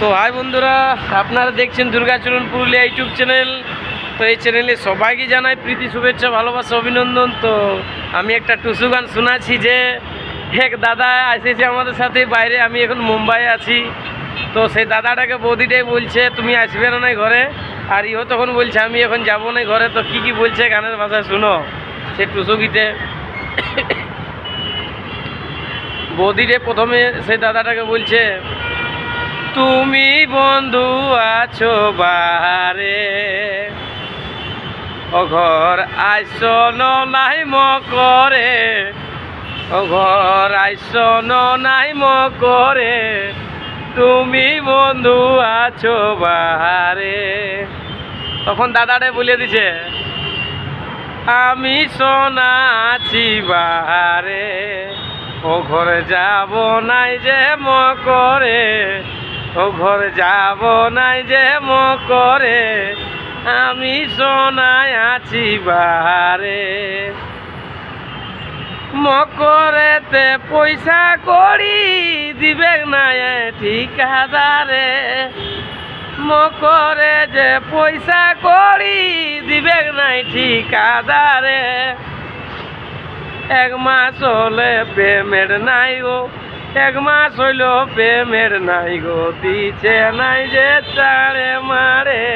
তো হাই বন্ধুরা, আপনারা দেখছেন দুর্গাচরণ পুরুলিয়া ইউটিউব চ্যানেল। তো এই চ্যানেলে সবাইকে জানাই প্রীতি, শুভেচ্ছা, ভালোবাসা, অভিনন্দন। তো আমি একটা টুসু গান শোনাচ্ছি যে, এক দাদা এসেছে আমাদের সাথে বাইরে, আমি এখন মুম্বাই আছি। তো সেই দাদাটাকে বৌদিটাই বলছে, তুমি আসবে না ঘরে? আর ইও তখন বলছে, আমি এখন যাব না ঘরে। তো কি কি বলছে গানের ভাষায় শুনো, সে টুসু গীতে। বৌদিরে প্রথমে সেই দাদাটাকে বলছে তুমি বন্ধু আছো বাহারে। ও ঘর আইস নাই ম করে ও ঘর আইস নাই ম করে তুমি বন্ধু আছো বাহারে। তখন দাদাটা বলে দিছে, আমি সোনা আছি বাহারে। ও ঘরে যাব নাই যে ম করে ও ঘরে যাব নাই যে ম করে আমি সোনায় আছি বাহারে। মকরেতে পয়সা করি দিবে না ঠিকাদারে। মকরে যে পয়সা করি দিবে নাই ঠিকাদারে। এক মাস হলে পেমেন্ট নাই গো। এক মাস হইল, প্রেমের নাই গো দিছে নাই যে চারে মারে,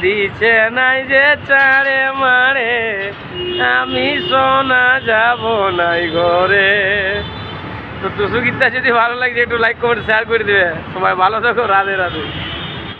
দিছে নাই যে চারে মারে। আমি সোনা যাব নাই ঘরে। তো টুসু গীতটা যদি ভালো লাগছে একটু লাইক করে শেয়ার করে দেবে। সবাই ভালো থাকো, রাধে রাধে।